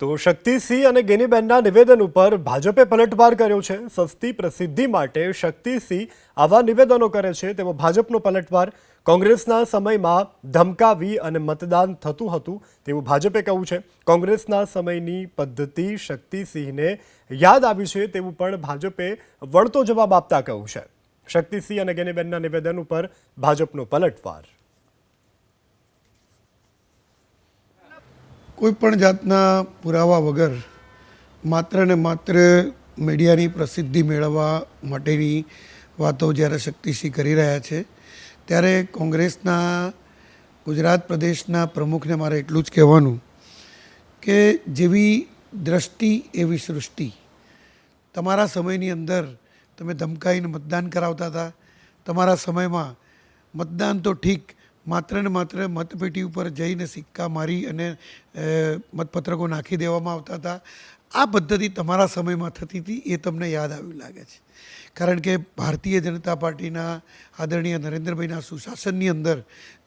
તો શક્તિસિંહ અને ગેનીબેનના નિવેદન ઉપર ભાજપે પલટવાર કર્યો છે. સસ્તી પ્રસિદ્ધિ માટે શક્તિસિંહ આવા નિવેદનો કરે છે તેવો ભાજપનો પલટવાર. કોંગ્રેસના સમયમાં ધમકાવી અને મતદાન થતું હતું તેવું ભાજપે કહ્યું છે. કોંગ્રેસના સમયની પદ્ધતિ શક્તિસિંહને યાદ આવી છે તેવું પણ ભાજપે વળતો જવાબ આપતા કહ્યું છે. શક્તિસિંહ અને ગેનીબેનના નિવેદન ઉપર ભાજપનો પલટવાર. કોઈ પણ જાતના પુરાવા વગર માત્ર ને માત્ર મીડિયાની પ્રસિદ્ધિ મેળવવા માટેની વાતો જ્યારે શક્તિસિંહ કરી રહ્યા છે, ત્યારે કોંગ્રેસના, ગુજરાત પ્રદેશના પ્રમુખને મારે એટલું જ કહેવાનું કે જેવી દ્રષ્ટિ, એવી સૃષ્ટિ તમારા સમયની અંદર તમે ધમકાઈને મતદાન કરાવતા હતા, તમારા સમયમાં મતદાન તો ઠીક માત્ર ને માત્ર મતપેટી ઉપર જઈને સિક્કા મારી અને મતપત્રકો નાખી દેવામાં આવતા હતા. આ પદ્ધતિ તમારા સમયમાં થતી હતી એ તમને યાદ આવ્યું લાગે છે. કારણ કે ભારતીય જનતા પાર્ટીના આદરણીય નરેન્દ્રભાઈના સુશાસનની અંદર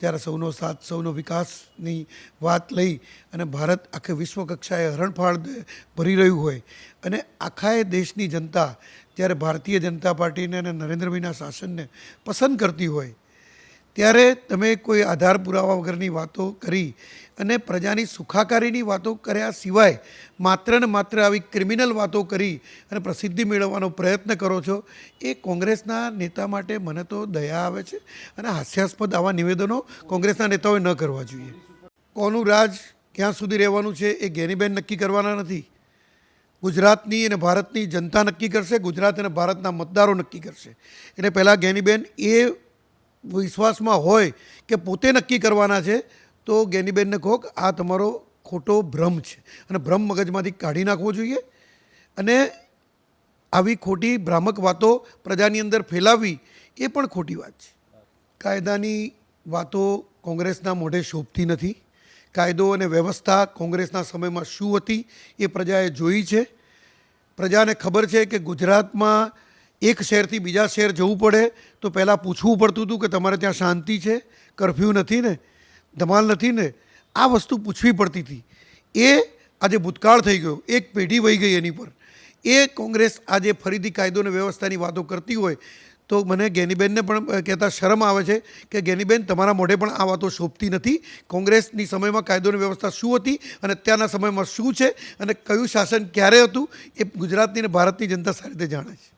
જ્યારે સૌનો સાથ, સૌનો વિકાસની વાત લઈ અને ભારત આખે વિશ્વ કક્ષાએ હરણફાળ ભરી રહ્યું હોય અને આખાએ દેશની જનતા જ્યારે ભારતીય જનતા પાર્ટીને અને નરેન્દ્રભાઈના શાસનને પસંદ કરતી હોય ત્યારે તમે કોઈ આધાર પુરાવા વગરની વાતો કરી અને પ્રજાની સુખાકારીની વાતો કર્યા સિવાય માત્ર ને માત્ર આવી ક્રિમિનલ વાતો કરી અને પ્રસિદ્ધિ મેળવવાનો પ્રયત્ન કરો છો, એ કોંગ્રેસના નેતા માટે મને તો દયા આવે છે અને હાસ્યાસ્પદ આવા નિવેદનો કોંગ્રેસના નેતાઓએ ન કરવા જોઈએ. કોનું રાજ ક્યાં સુધી રહેવાનું છે એ ગેનીબેન નક્કી કરવાના નથી. ગુજરાતની અને ભારતની જનતા નક્કી કરશે, ગુજરાત અને ભારતના મતદારો નક્કી કરશે. એટલે પહેલાં ગેનીબેન એ વિશ્વાસમાં હોય કે પોતે નક્કી કરવાના છે, તો ગેનીબેનને કહો કે આ તમારો ખોટો ભ્રમ છે. અને ભ્રમ મગજમાંથી કાઢી નાખવો જોઈએ અને આવી ખોટી ભ્રામક વાતો પ્રજાની અંદર ફેલાવવી એ પણ ખોટી વાત છે. કાયદાની વાતો કોંગ્રેસના મોઢે શોભતી નથી. કાયદો અને વ્યવસ્થા કોંગ્રેસના સમયમાં શું હતી એ પ્રજાએ જોઈ છે. પ્રજાને ખબર છે કે ગુજરાતમાં એક શહેરથી બીજા શહેર જવું પડે, તો પહેલાં પૂછવું પડતું હતું કે તમારે ત્યાં શાંતિ છે કરફ્યુ નથી ને, ધમાલ નથી ને? આ વસ્તુ પૂછવી પડતી હતી. એ આજે ભૂતકાળ થઈ ગયો, એક પેઢી વહી ગઈ એની પર. એ કોંગ્રેસ આજે ફરીથી કાયદો અને વ્યવસ્થાની વાતો કરતી હોય, તો મને ગેનીબેનને પણ કહેતા શરમ આવે છે કે ગેનીબેન, તમારા મોઢે પણ આ વાતો શોભતી નથી. કોંગ્રેસની સમયમાં કાયદોની વ્યવસ્થા શું હતી અને અત્યારના સમયમાં શું છે અને કયું શાસન ક્યારે હતું, એ ગુજરાતની અને ભારતની જનતા સારી રીતે જાણે છે.